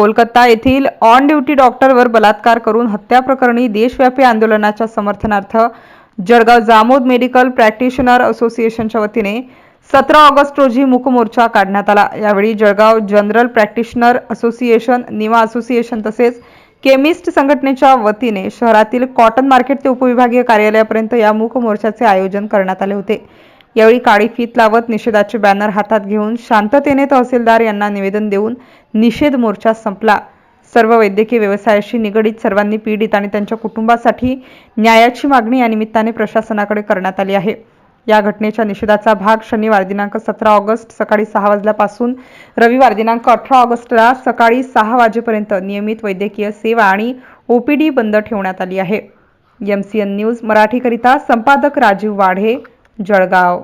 कोलकाता येथील on duty डॉक्टरवर बलात्कार करून हत्या प्रकरणी देशव्यापी आंदोलनाच्या समर्थनार्थ जळगाव जामोद मेडिकल प्रॅक्टिशनर असोसिएशनच्या वतीने सतरा ऑगस्ट रोजी मुकमोर्चा काढण्यात आला. यावेळी Jalgaon general practitioner association NIMA association तसेच केमिस्ट संघटनेच्या वतीने शहरातील कॉटन मार्केट ते उपविभागीय कार्यालयापर्यंत या मूक मोर्चाचे आयोजन करण्यात आले होते. यावेळी काळी फीत लावत निषेधाचे बॅनर हातात घेऊन शांततेने तहसीलदार यांना निवेदन देऊन निषेध मोर्चा संपला. सर्व वैद्यकीय व्यवसायाशी निगडीत सर्वांनी पीडित आणि त्यांच्या कुटुंबासाठी न्यायाची मागणी या निमित्ताने प्रशासनाकडे करण्यात आली आहे. या घटनेच्या निषेधाचा भाग शनिवार दिनांक सतरा ऑगस्ट सकाळी सहा वाजल्यापासून रविवार दिनांक अठरा ऑगस्टला सकाळी सहा वाजेपर्यंत नियमित वैद्यकीय सेवा आणि ओपीडी बंद ठेवण्यात आली आहे. एम सी एन न्यूज मराठीकरिता संपादक राजीव वाढे जळगाव।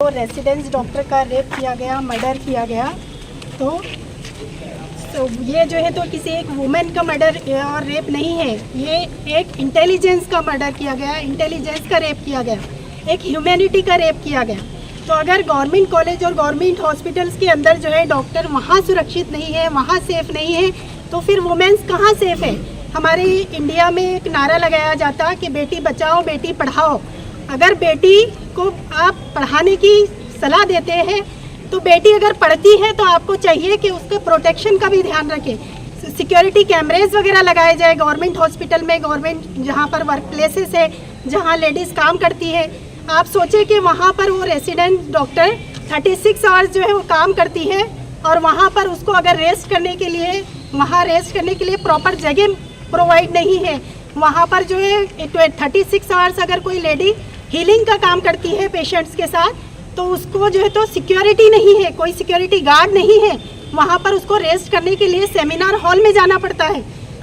तो रेसिडेंस डॉक्टर का रेप किया गया मर्डर किया गया। तो तो ये जो है तो किसी एक वुमेन का मर्डर और रेप नहीं है। ये एक इंटेलिजेंस का मर्डर किया गया इंटेलिजेंस का रेप किया गया। एक ह्यूमैनिटी का रेप किया गया। तो अगर गवर्नमेंट कॉलेज और गवर्नमेंट हॉस्पिटल्स के अंदर जो है डॉक्टर वहाँ सुरक्षित नहीं है, वहाँ सेफ़ नहीं है तो फिर वुमेन्स कहाँ सेफ़ है? हमारे इंडिया में एक नारा लगाया जाता कि बेटी बचाओ, बेटी पढ़ाओ। अगर बेटी को आप पढ़ाने की सलाह देते हैं तो बेटी अगर पढ़ती है तो आपको चाहिए कि उसके प्रोटेक्शन का भी ध्यान रखें। सिक्योरिटी कैमरेज वगैरह लगाए जाए गवर्नमेंट हॉस्पिटल में गवर्नमेंट जहाँ पर वर्क प्लेसेस है, जहाँ लेडीज़ काम करती है। आप सोचें कि वहाँ पर वो रेसिडेंट डॉक्टर 36 आवर्स जो है वो काम करती है, और वहाँ पर उसको अगर रेस्ट करने के लिए, वहाँ रेस्ट करने के लिए प्रॉपर जगह प्रोवाइड नहीं है। वहाँ पर जो है थर्टी सिक्स आवर्स अगर कोई लेडी हीलिंग का काम करती है पेशेंट्स के साथ तो उसको जो है तो सिक्योरिटी नहीं है, कोई सिक्योरिटी गार्ड नहीं है, वहाँ पर उसको रेस्ट करने के लिए सेमिनार हॉल में जाना पड़ता है।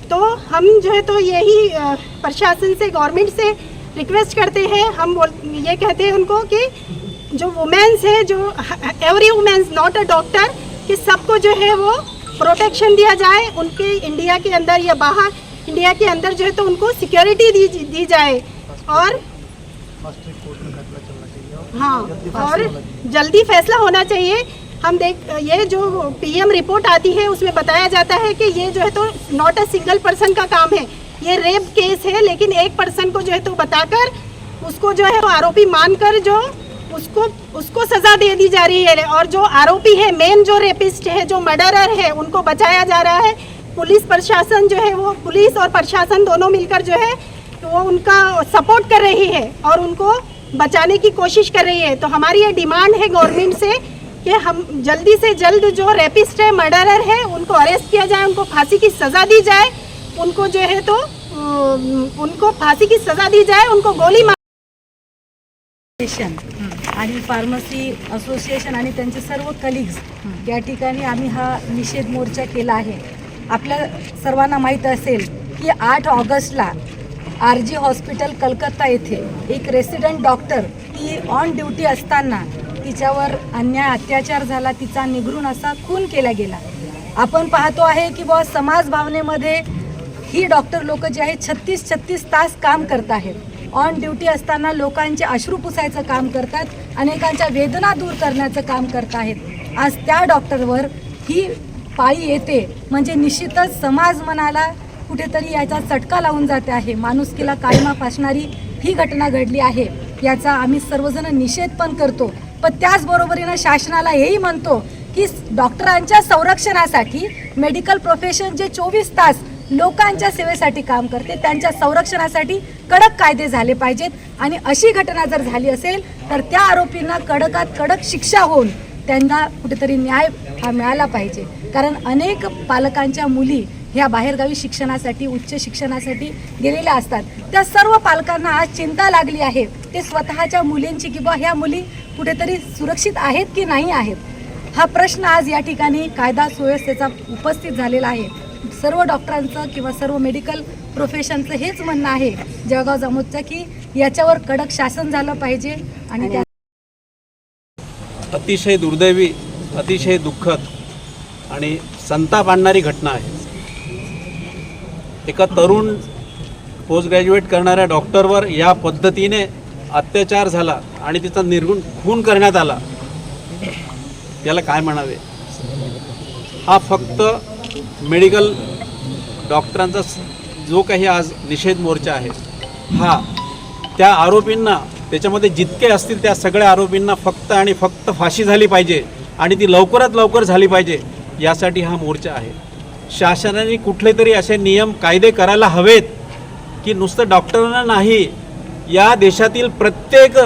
तो हम जो है तो यही प्रशासन से गवर्नमेंट से रिक्वेस्ट करते हैं, हम बोल, ये कहते हैं उनको कि जो वुमेन्स है, जो every womens not a doctor कि सबको जो है वो प्रोटेक्शन दिया जाए, उनके इंडिया के अंदर या बाहर इंडिया के अंदर जो है तो उनको सिक्योरिटी दी दी जाए। और हाँ और जल्दी फैसला होना चाहिए। हम देख ये जो पीएम रिपोर्ट आती है उसमें बताया जाता है कि ये जो है तो नॉट अ सिंगल पर्सन का काम है। ये रेप केस है लेकिन एक पर्सन को जो है तो बताकर उसको जो है वो आरोपी मानकर जो उसको उसको सजा दे दी जा रही है। और जो आरोपी है मेन जो रेपिस्ट है जो मर्डरर है उनको बचाया जा रहा है। पुलिस प्रशासन जो है वो पुलिस और प्रशासन दोनों मिलकर जो है वो उनका सपोर्ट कर रही है और उनको बचाने की कोशिश कर रही है। तो हमारी ये डिमांड है गवर्नमेंट से कि हम जल्दी से जल्द जो रेपिस्ट है मर्डरर है उनको अरेस्ट किया जाए उनको फांसी की सज़ा दी जाए। उनको जो है तो उनको फांसी की सज़ा दी जाए उनको गोली मार आणि फार्मसी असोसिएशन आणि त्यांचे सर्व कलिग्स या ठिकाणी आम्ही हा निषेध मोर्चा केला आहे. आपल्या सर्वांना माहीत असेल की आठ ऑगस्टला आर जी हॉस्पिटल कलकत्ता येथे एक रेसिडेंट डॉक्टर ती ऑन ड्युटी असताना तिच्यावर अन्याय अत्याचार झाला तिचा निगरून असा खून केला गेला. आपण पाहतो आहे की बुवा समाज भावनेमध्ये ही डॉक्टर लोक जे आहेत छत्तीस छत्तीस तास काम करत आहेत. ऑन ड्युटी असताना लोकांचे अश्रू पुसायचं काम करतात अनेकांच्या वेदना दूर करण्याचं काम करत आहेत. आज त्या डॉक्टरवर ही पाळी येते. म्हणजे निश्चितच समाज मनाला कुठेतरी याचा चटका लावून जाते आहे. माणुसकीला काळीमा फासणारी ही घटना घडली आहे. याचा आम्ही सर्वजण निषेध पण करतो. पण त्याचबरोबरीनं शासनाला हेही म्हणतो की डॉक्टरांच्या संरक्षणासाठी मेडिकल प्रोफेशन जे चोवीस तास लोकांच्या सेवेसाठी काम करते त्यांच्या संरक्षणासाठी कडक कायदे झाले पाहिजेत. आणि अशी घटना जर झाली असेल तर त्या आरोपींना कडकात कडक शिक्षा होऊन त्यांना कुठेतरी न्याय हा मिळाला पाहिजे. कारण अनेक पालकांच्या मुली ह्या बाहेरगावी शिक्षणासाठी उच्च शिक्षणासाठी गेलेल्या असतात. त्या सर्व पालकांना आज चिंता लागली आहे. ते स्वतःच्या मुलींची किंवा ह्या मुली कुठेतरी सुरक्षित आहेत की नाही आहेत? हा प्रश्न आज या ठिकाणी कायदा सुव्यवस्थेचा उपस्थित झालेला आहे. सर्व डॉक्टरांचं किंवा सर्व मेडिकल प्रोफेशनचं हेच म्हणणं आहे. जळगाव जामोदचं की याच्यावर कडक शासन झालं पाहिजे आणि त्या अतिशय दुर्दैवी अतिशय दुःखद आणि संताप आणणारी घटना आहे. एका तरुण पोस्ट ग्रॅज्युएट करणाऱ्या डॉक्टरवर या पद्धतीने अत्याचार झाला आणि तिचा निर्गुण खून करण्यात आला. याला काय म्हणावे? हा फक्त मेडिकल डॉक्टरांचा जो काही आज निषेध मोर्चा आहे हा त्या आरोपींना त्याच्यामध्ये जितके असतील त्या सगळ्या आरोपींना फक्त आणि फक्त फाशी झाली पाहिजे. आणि ती लवकरात लवकर झाली पाहिजे यासाठी हा मोर्चा आहे. शासनाने कुठले तरी असे नियम कायदे करायला हवेत की नुसतं डॉक्टरांना नाही या देशातील प्रत्येक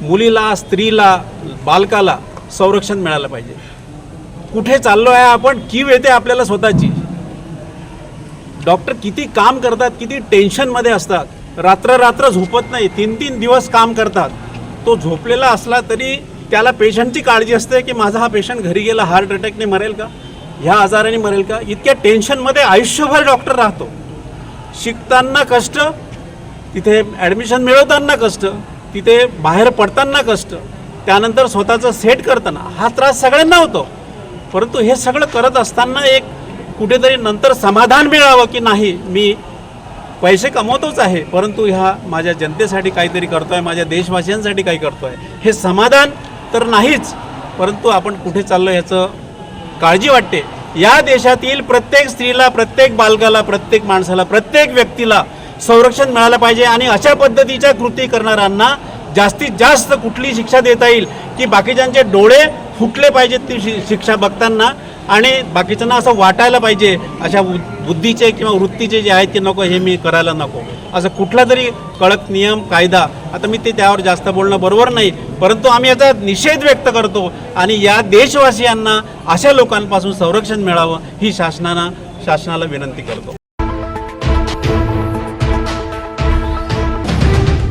मुलीला स्त्रीला बालकाला संरक्षण मिळालं पाहिजे. कुठे चाललो आहे आपण कीव येते आपल्याला स्वतःची. डॉक्टर किती काम करतात किती टेन्शनमध्ये असतात. रात्र रात्र झोपत नाही तीन तीन दिवस काम करतात. तो झोपलेला असला तरी त्याला पेशंटची काळजी असते की माझा हा पेशंट घरी गेला हार्ट अटॅकने मरेल का? ह्या आजाराने मरेल का? इतक्या टेन्शनमध्ये आयुष्यभर डॉक्टर राहतो. शिकताना कष्ट तिथे ॲडमिशन मिळवताना कष्ट तिथे बाहेर पडताना कष्ट त्यानंतर स्वतःचं सेट करताना हा त्रास सगळ्यांना होतो. परंतु हे सगळं करत असताना एक कुठेतरी नंतर समाधान मिळावं की नाही मी पैसे कमवतोच आहे परंतु ह्या माझ्या जनतेसाठी काहीतरी करतो आहे माझ्या देशवासियांसाठी काही करतो आहे हे समाधान तर नाहीच परंतु आपण कुठे चाललो ह्याचं काळजी वाटते. या देशातील प्रत्येक स्त्रीला प्रत्येक बालकाला प्रत्येक माणसाला प्रत्येक व्यक्तीला संरक्षण मिळालं पाहिजे आणि अशा पद्धतीच्या कृती करणाऱ्यांना जास्तीत जास्त कुठली शिक्षा देता येईल की बाकीच्यांचे डोळे फुटले पाहिजेत ती शि- शिक्षा बघताना आणि बाकीच्यांना असं वाटायला पाहिजे अशा बु- बुद्धीचे किंवा वृत्तीचे जे आहेत ते नको हे मी करायला नको. असं कुठला तरी कडक नियम कायदा आता मी ते त्यावर जास्त बोलणं बरोबर नाही परंतु आम्ही याचा निषेध व्यक्त करतो आणि या देशवासियांना अशा लोकांपासून संरक्षण मिळावं ही शासनानं शासनाला विनंती करतो.